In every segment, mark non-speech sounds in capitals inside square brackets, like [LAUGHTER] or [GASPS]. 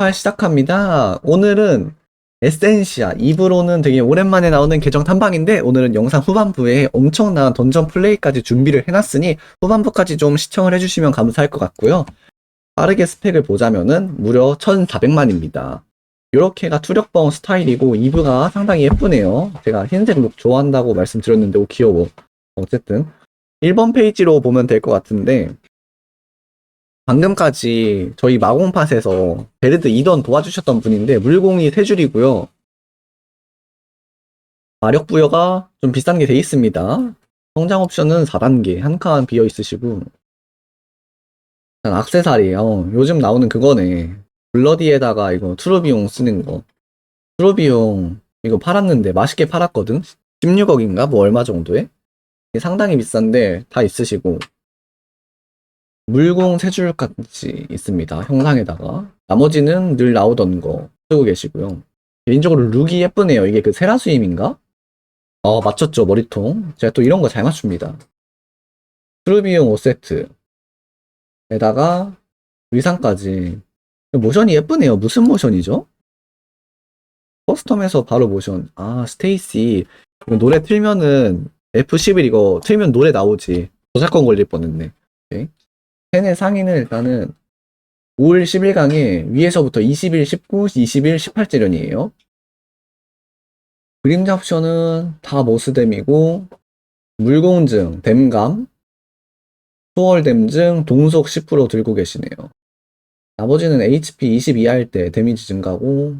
파 시작합니다. 오늘은 에센시아 2부로는 되게 오랜만에 나오는 계정 탐방인데 오늘은 영상 후반부에 엄청난 던전 플레이까지 준비를 해놨으니 후반부까지 좀 시청을 해주시면 감사할 것 같고요. 빠르게 스펙을 보자면은 무려 1400만입니다. 이렇게가 투력방 스타일이고 2부가 상당히 예쁘네요. 제가 흰색 룩 좋아한다고 말씀드렸는데 오 귀여워. 어쨌든 1번 페이지로 보면 될 것 같은데 방금까지 저희 마공팟에서 베르드 2던 도와주셨던 분인데 물공이 3줄이고요. 마력 부여가 좀 비싼 게 돼 있습니다. 성장 옵션은 4단계 한 칸 비어 있으시고 악세사리 어, 요즘 나오는 그거네. 블러디에다가 이거 트루비용 쓰는 거. 트루비용 이거 팔았는데 맛있게 팔았거든. 16억인가 뭐 얼마 정도에? 상당히 비싼데 다 있으시고 물공 세 줄까지 있습니다. 형상에다가. 나머지는 늘 나오던 거 쓰고 계시고요. 개인적으로 룩이 예쁘네요. 이게 그 세라스임인가? 어, 맞췄죠, 머리통. 제가 또 이런 거 잘 맞춥니다. 트루비용 5세트. 에다가 의상까지. 모션이 예쁘네요. 무슨 모션이죠? 커스텀에서 바로 모션. 아, 스테이시. 이거 노래 틀면은 F11 이거 틀면 노래 나오지. 저작권 걸릴 뻔했네. 오케이. 펜의 상의는 일단은 5월 11강에 위에서부터 21, 19, 21, 18재련이에요. 그림자 옵션은 다 모스뎀이고 물공증, 댐감, 수월댐증, 동속 10% 들고 계시네요. 나머지는 HP 22할때 데미지 증가고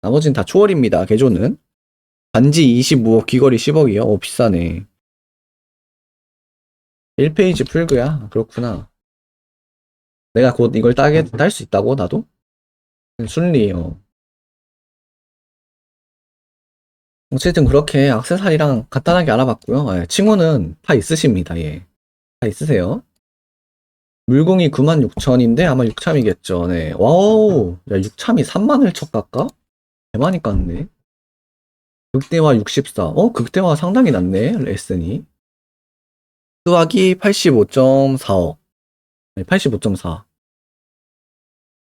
나머지는 다 초월입니다. 개조는 반지 25억, 귀걸이 10억이요. 어 비싸네. 1페이지 풀그야. 그렇구나. 내가 곧 이걸 따게 딸 수 있다고 나도? 순리요. 어쨌든 그렇게 악세사리랑 간단하게 알아봤고요. 예, 칭호는 다 있으십니다. 예. 다 있으세요. 물공이 96,000인데 아마 6참이겠죠. 네. 와우. 야, 6참이 3만을 쳤깎까? 대만이 깠네. 극대화 64. 어, 극대화 상당히 낮네. 레슨이. 수학이 85.45. 네, 85.4.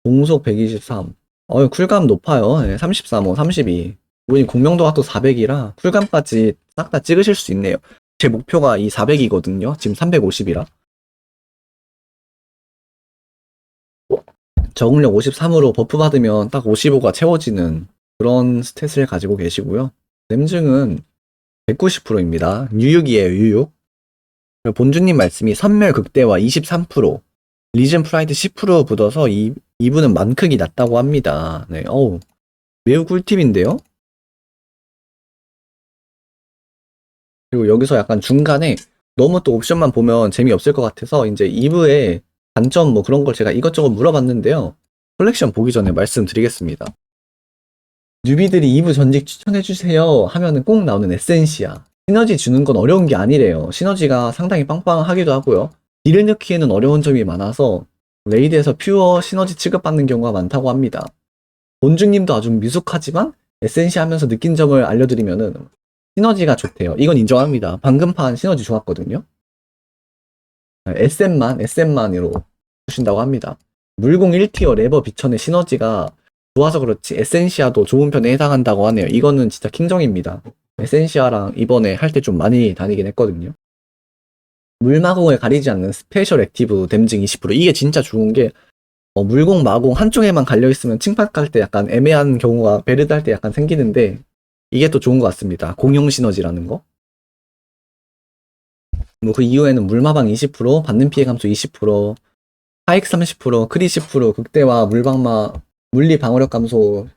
공속 123. 어, 쿨감 높아요. 네, 33, 5, 32. 이분이 공명도가 또 400이라 쿨감까지 싹 다 찍으실 수 있네요. 제 목표가 이 400이거든요. 지금 350이라. 적응력 53으로 버프 받으면 딱 55가 채워지는 그런 스탯을 가지고 계시고요. 램증은 190%입니다. 뉴욕이에요, 뉴욕. 본주님 말씀이 선멸 극대화 23%, 리즌 프라이드 10% 붙어서 이, 이분은 만크기 낮다고 합니다. 네, 어우, 매우 꿀팁인데요? 그리고 여기서 약간 중간에 너무 또 옵션만 보면 재미없을 것 같아서 이제 2부에 단점 뭐 그런 걸 제가 이것저것 물어봤는데요. 컬렉션 보기 전에 말씀드리겠습니다. 뉴비들이 2부 전직 추천해주세요 하면은 꼭 나오는 에센시아. 시너지 주는 건 어려운 게 아니래요. 시너지가 상당히 빵빵하기도 하고요. 딜을 넣기에는 어려운 점이 많아서 레이드에서 퓨어 시너지 취급받는 경우가 많다고 합니다. 본주님도 아주 미숙하지만 에센시 하면서 느낀 점을 알려드리면은 시너지가 좋대요. 이건 인정합니다. 방금 판 시너지 좋았거든요. SM만, SM만으로 주신다고 합니다. 물공 1티어 레버 비천의 시너지가 좋아서 그렇지 에센시아도 좋은 편에 해당한다고 하네요. 이거는 진짜 킹정입니다. 에센시아랑 이번에 할 때 좀 많이 다니긴 했거든요. 물마공을 가리지 않는 스페셜 액티브 댐증 20% 이게 진짜 좋은 게 어, 물공 마공 한쪽에만 갈려 있으면 칭팍할 때 약간 애매한 경우가 베르드 할 때 약간 생기는데 이게 또 좋은 것 같습니다. 공용 시너지라는 거. 뭐 그 이후에는 물마방 20%, 받는 피해 감소 20%, 하익 30%, 크리 10%, 극대화 물방마 물리 방어력 감소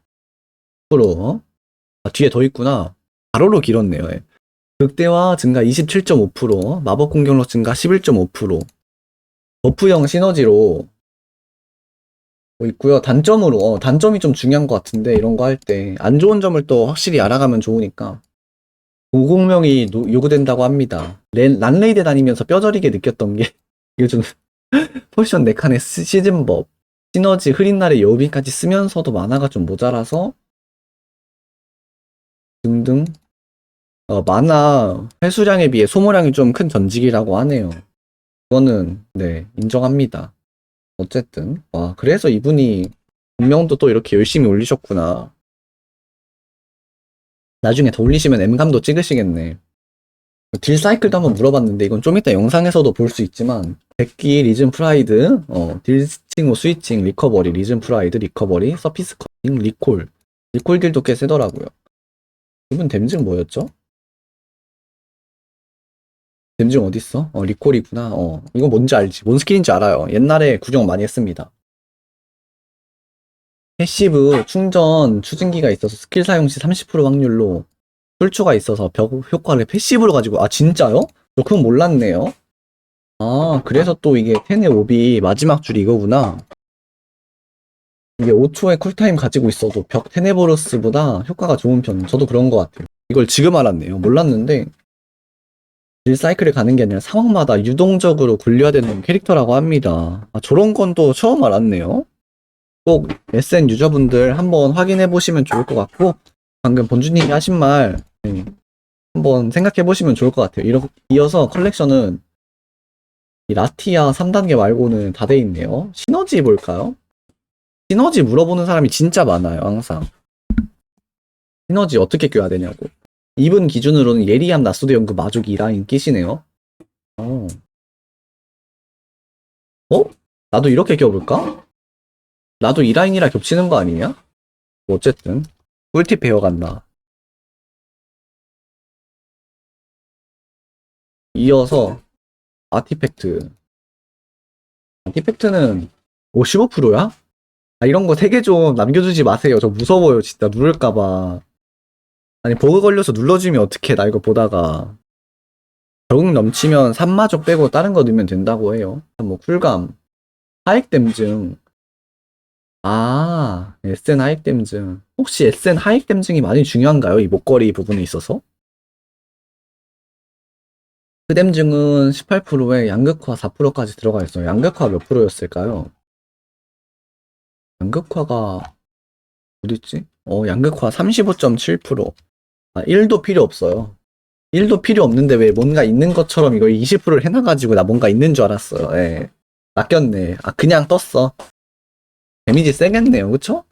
10%. 아, 뒤에 더 있구나. 바로로 길었네요. 예. 극대화 증가 27.5%, 마법 공격력 증가 11.5%, 버프형 시너지로 뭐 있고요. 단점으로 어, 단점이 좀 중요한 것 같은데 이런 거 할 때 안 좋은 점을 또 확실히 알아가면 좋으니까 고공명이 노- 요구된다고 합니다. 랜, 란레이드 다니면서 뼈저리게 느꼈던 게 요즘 포션 4칸의 시즌법 시너지 흐린 날의 여우빈까지 쓰면서도 만화가 좀 모자라서 등등 어, 만화 회수량에 비해 소모량이 좀 큰 전직이라고 하네요. 그거는 네 인정합니다. 어쨌든 와 그래서 이분이 분명도 또 이렇게 열심히 올리셨구나. 나중에 더 올리시면 M감도 찍으시겠네. 딜 사이클도 한번 물어봤는데 이건 좀 이따 영상에서도 볼 수 있지만 백기, 리즌 프라이드, 어, 딜 스팅호 스위칭, 리커버리, 리즌 프라이드, 리커버리, 서피스 커팅, 리콜. 리콜 딜도 꽤 세더라고요. 이분 댐증 뭐였죠? 댐증 어딨어? 어, 리콜이구나. 어, 이거 뭔지 알지? 뭔 스킬인지 알아요. 옛날에 구경 많이 했습니다. 패시브 충전 추진기가 있어서 스킬 사용 시 30% 확률로 술추가 있어서 벽 효과를 패시브로 가지고 아 진짜요? 저 그건 몰랐네요. 아 그래서 또 이게 텐의 옵이 마지막 줄이 이거구나. 이게 5초의 쿨타임 가지고 있어도 벽 테네보로스보다 효과가 좋은 편. 저도 그런 것 같아요. 이걸 지금 알았네요. 몰랐는데 딜 사이클을 가는 게 아니라 상황마다 유동적으로 굴려야 되는 캐릭터라고 합니다. 아, 저런 건 또 처음 알았네요. 꼭 SN 유저분들 한번 확인해 보시면 좋을 것 같고 방금 본주님이 하신 말 네, 한번 생각해 보시면 좋을 것 같아요. 이러, 이어서 컬렉션은 이 라티아 3단계 말고는 다 돼 있네요. 시너지 볼까요? 시너지 물어보는 사람이 진짜 많아요, 항상. 시너지 어떻게 껴야 되냐고. 이분 기준으로는 예리함 나수도 연구 마족 이 라인 끼시네요. 어. 어? 나도 이렇게 껴볼까? 나도 이 라인이라 겹치는 거 아니냐? 뭐 어쨌든 꿀팁 배워간다. 이어서 아티팩트. 아티팩트는 55%야? 아 이런 거세개좀 남겨주지 마세요. 저 무서워요. 진짜 누를까봐. 아니 버그 걸려서 눌러주면 어떡해 나 이거 보다가 적응 넘치면 산마족 빼고 다른 거 넣으면 된다고 해요. 뭐 쿨감, 하익댐증, 아, SN 하익댐증. 혹시 SN 하익댐증이 많이 중요한가요? 이 목걸이 부분에 있어서? 흑댐증은 18%에 양극화 4%까지 들어가 있어요. 양극화 몇 프로였을까요? 양극화가 어딨지? 어, 양극화 35.7%. 아, 1도 필요 없어요. 1도 필요 없는데 왜 뭔가 있는 것처럼 이걸 20%를 해놔가지고 나 뭔가 있는 줄 알았어요. 예. 낚였네. 아, 그냥 떴어. 데미지 세겠네요. 그쵸?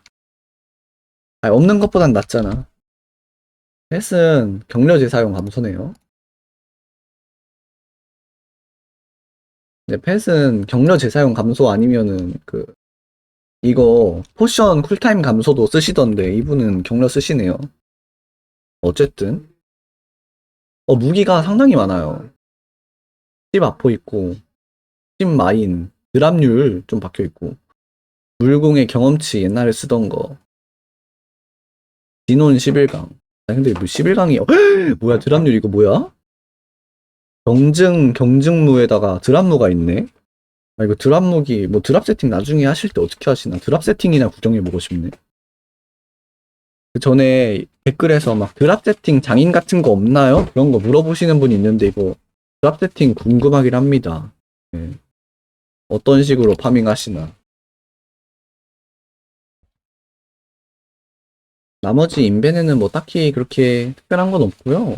아, 없는 것보단 낫잖아. 펫은 격려 재사용 감소네요. 근데 펫은 격려 재사용 감소 아니면은 그 이거 포션 쿨타임 감소도 쓰시던데 이분은 격려 쓰시네요. 어쨌든. 어 무기가 상당히 많아요. 10 아포 있고 10 마인 드랍률 좀 박혀 있고. 물공의 경험치 옛날에 쓰던 거. 진온 11강. 아 근데 뭐 11강이야 [GASPS] 뭐야 드랍률 이거 뭐야? 경증 경증무에다가 드랍무가 있네? 아 이거 드랍무기 뭐 드랍 세팅 나중에 하실 때 어떻게 하시나? 드랍 세팅이나 구경해 보고 싶네 그 전에 댓글에서 막 드랍 세팅 장인 같은 거 없나요? 그런 거 물어보시는 분이 있는데 이거 드랍 세팅 궁금하긴 합니다 네. 어떤 식으로 파밍 하시나 나머지 인벤에는 뭐 딱히 그렇게 특별한 건 없고요.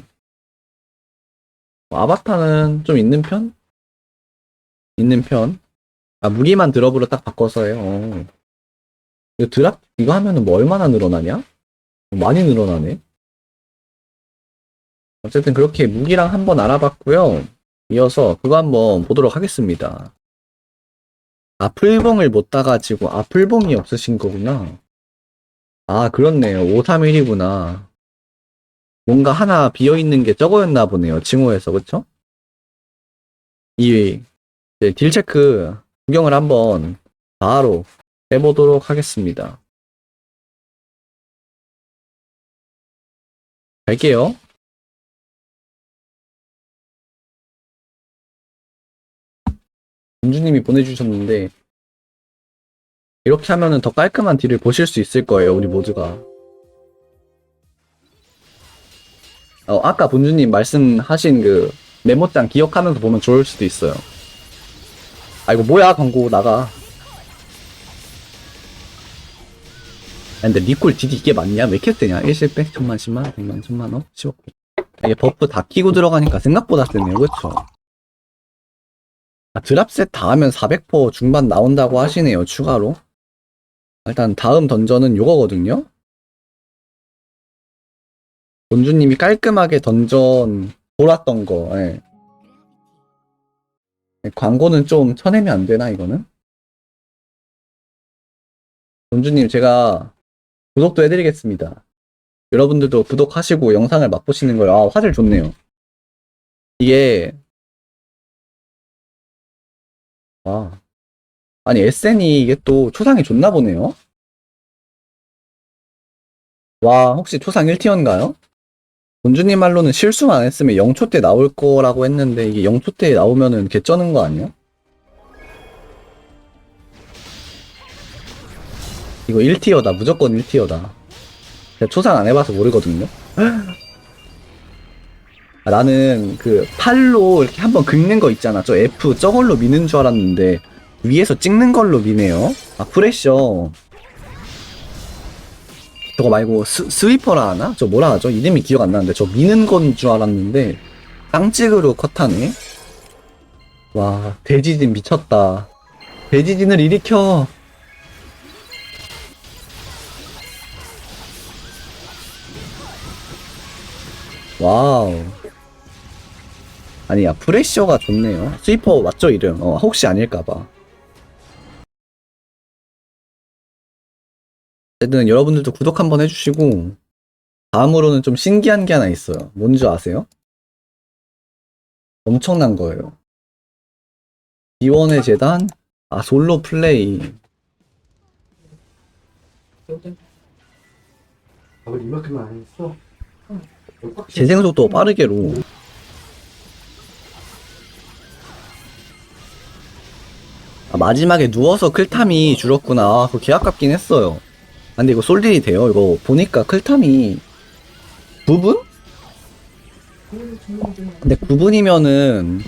뭐 아바타는 좀 있는 편? 있는 편. 아 무기만 드랍으로 딱 바꿔서요. 어. 이거 드랍 이거 하면은 뭐 얼마나 늘어나냐? 많이 늘어나네. 어쨌든 그렇게 무기랑 한번 알아봤고요. 이어서 그거 한번 보도록 하겠습니다. 아플봉을 못 따가지고 아플봉이 없으신 거구나. 아, 그렇네요. 531이구나. 뭔가 하나 비어있는 게 적어였나 보네요. 징호에서, 그쵸? 이, 이제 딜 체크 구경을 한번 바로 해보도록 하겠습니다. 갈게요. 민주님이 보내주셨는데, 이렇게 하면은 더 깔끔한 딜을 보실 수 있을 거예요, 우리 모두가. 어, 아까 본주님 말씀하신 그 메모장 기억하면서 보면 좋을 수도 있어요. 아, 이거 뭐야, 광고 나가. 근데 리콜 딜이 이게 맞냐? 왜 이렇게 세냐? 1실백, 천만, 10만, 100만, 천만원, 10억. 이게 버프 다 키고 들어가니까 생각보다 세네요, 그쵸? 아, 드랍셋 다 하면 400% 중반 나온다고 하시네요, 추가로. 일단 다음 던전은 요거거든요. 본주님이 깔끔하게 던전 돌았던 거. 예. 예, 광고는 좀 쳐내면 안 되나 이거는? 본주님 제가 구독도 해드리겠습니다. 여러분들도 구독하시고 영상을 맛보시는 거예요. 아 화질 좋네요. 이게 아 아니 SN이 이게 또 초상이 좋나 보네요. 와 혹시 초상 1티어인가요? 본주님 말로는 실수만 안 했으면 0초 때 나올 거라고 했는데 이게 0초 때 나오면은 개 쩌는 거 아니야? 이거 1티어다. 무조건 1티어다. 제가 초상 안 해봐서 모르거든요. [GASPS] 아, 나는 그 팔로 이렇게 한번 긁는 거 있잖아. 저 F 저걸로 미는 줄 알았는데 위에서 찍는 걸로 미네요. 아 프레셔. 저거 말고 스, 스위퍼라 하나? 저 뭐라 하죠? 이름이 기억 안 나는데 저 미는 건 줄 알았는데 땅찍으로 컷하네. 와 대지진 미쳤다. 대지진을 일으켜 와우 아니야 프레셔가 좋네요 스위퍼 맞죠 이름 어 혹시 아닐까봐 어쨌든 여러분들도 구독 한번 해주시고 다음으로는 좀 신기한 게 하나 있어요. 뭔지 아세요? 엄청난 거예요. 비원의 재단 아 솔로 플레이 밥을 이만큼만 안 했어? 재생 속도 빠르게로 아, 마지막에 누워서 클탐이 줄었구나. 아, 그거 개 아깝긴 했어요. 아, 근데 이거 솔딜이 돼요. 이거 보니까 클탐이 9분? 근데 9분이면은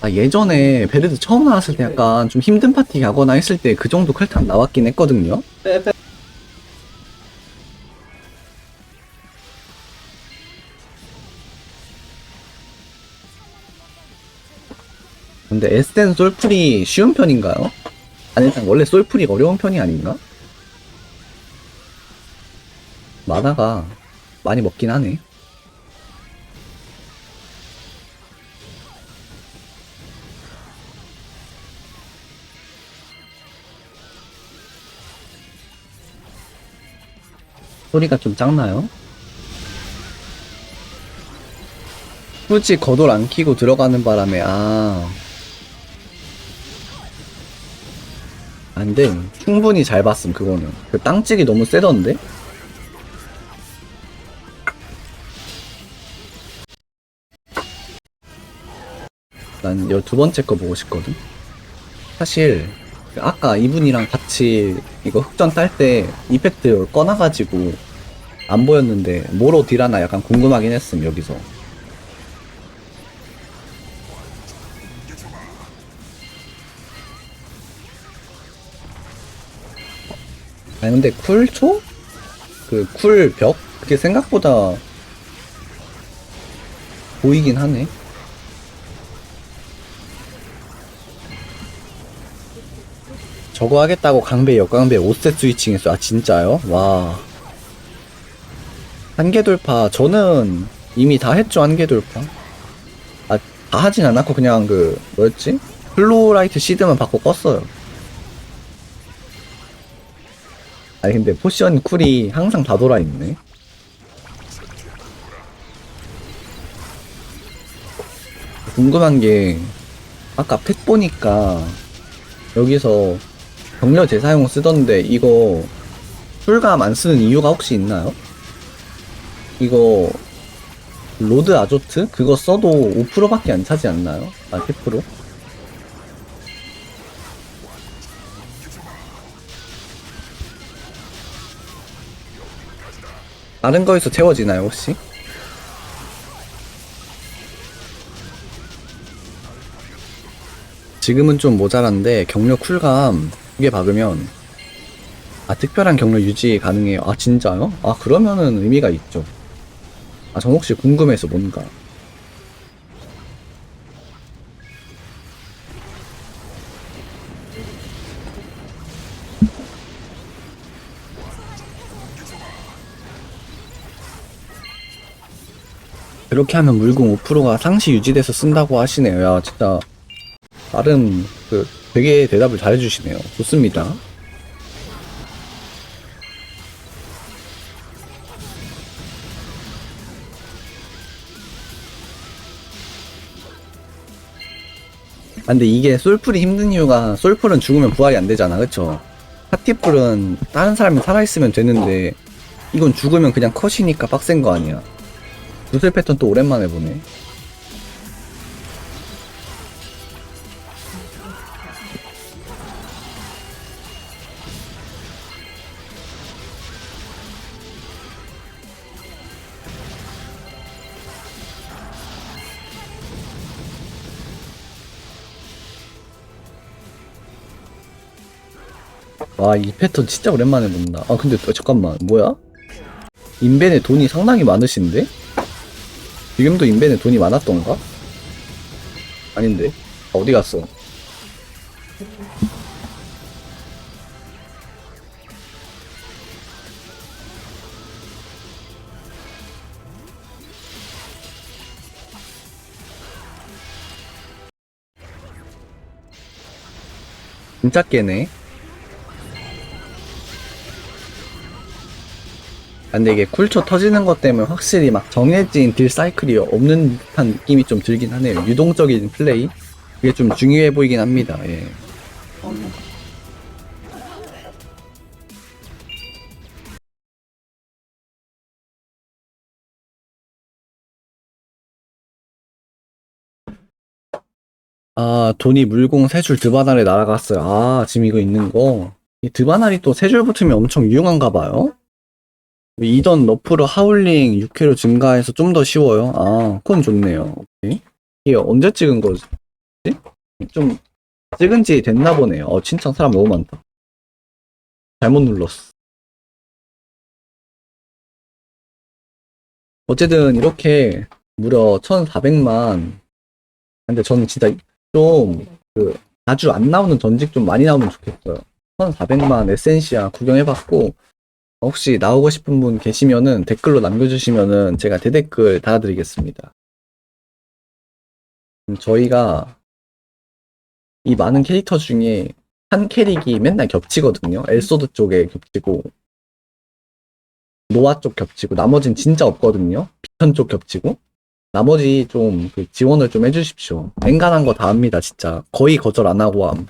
아, 예전에 베르드 처음 나왔을 때 약간 좀 힘든 파티 가거나 했을 때 그 정도 클탐 나왔긴 했거든요. 근데 에스텐 솔풀이 쉬운 편인가요? 아니 일단 원래 솔풀이 어려운 편이 아닌가? 마다가 많이 먹긴 하네. 소리가 좀 작나요? 굳이 겉돌 안 키고 들어가는 바람에 아 안돼. 충분히 잘 봤음 그거는. 그 땅찍이 너무 세던데? 난여두 번째 거 보고 싶거든? 사실 그 아까 이분이랑 같이 이거 흑전 딸 때 이펙트 꺼놔가지고 안 보였는데 뭐로 딜하나 약간 궁금하긴 했음 여기서 아니 근데 쿨초? 그 쿨벽? 그게 생각보다 보이긴 하네 저거 하겠다고 강배 역강배 5셋 스위칭 했어 아 진짜요? 와 한계 돌파 저는 이미 다 했죠 한계 돌파 아 다 하진 않았고 그냥 그 뭐였지? 플로라이트 시드만 받고 껐어요 아니 근데 포션 쿨이 항상 다 돌아있네 궁금한 게 아까 팩 보니까 여기서 격려 재사용 쓰던데 이거 풀감 안 쓰는 이유가 혹시 있나요? 이거 로드 아조트 그거 써도 5%밖에 안 차지 않나요? 아 10%? 다른 거에서 채워지나요 혹시? 지금은 좀 모자란데 격려 쿨감 두 개 박으면 아 특별한 격려 유지 가능해요 아 진짜요? 아 그러면은 의미가 있죠 아 전 혹시 궁금해서 뭔가 그렇게 하면 물공 5%가 상시 유지돼서 쓴다고 하시네요. 야, 진짜 나름 그 되게 대답을 잘해주시네요. 좋습니다. 아, 근데 이게 솔풀이 힘든 이유가 솔풀은 죽으면 부활이 안 되잖아, 그쵸? 파티풀은 다른 사람이 살아있으면 되는데 이건 죽으면 그냥 컷이니까 빡센 거 아니야. 구슬 패턴 또 오랜만에 보네. 와, 이 패턴 진짜 오랜만에 본다. 아, 근데 또 잠깐만, 뭐야? 인벤에 돈이 상당히 많으신데? 지금도 인벤에 돈이 많았던가? 아닌데? 아, 어디 갔어? 진짜 깨네. 근데 이게 쿨초 터지는 것 때문에 확실히 막 정해진 딜 사이클이 없는 듯한 느낌이 좀 들긴 하네요. 유동적인 플레이. 그게 좀 중요해 보이긴 합니다. 예. 아, 돈이 물공 세 줄 드바날에 날아갔어요. 아, 지금 이거 있는 거. 이 드바날이 또 세 줄 붙으면 엄청 유용한가 봐요. 이던 너프로 하울링 6회로 증가해서 좀 더 쉬워요. 아, 그건 좋네요. 이게 언제 찍은 거지? 좀 찍은 지 됐나 보네요. 어, 진짜 사람 너무 많다. 잘못 눌렀어. 어쨌든 이렇게 무려 1,400만. 근데 저는 진짜 좀그 자주 안 나오는 전직 좀 많이 나오면 좋겠어요. 1,400만 에센시아 구경해봤고 혹시 나오고 싶은 분 계시면은 댓글로 남겨주시면은 제가 대댓글 달아드리겠습니다. 음, 저희가 이 많은 캐릭터 중에 한 캐릭이 맨날 겹치거든요. 엘소드 쪽에 겹치고 노아 쪽 겹치고 나머진 진짜 없거든요. 비천 쪽 겹치고 나머지 좀 그 지원을 좀 해주십시오. 앵간한 거 다 합니다, 진짜. 거의 거절 안 하고 함.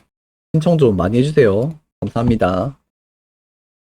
신청 좀 많이 해주세요. 감사합니다.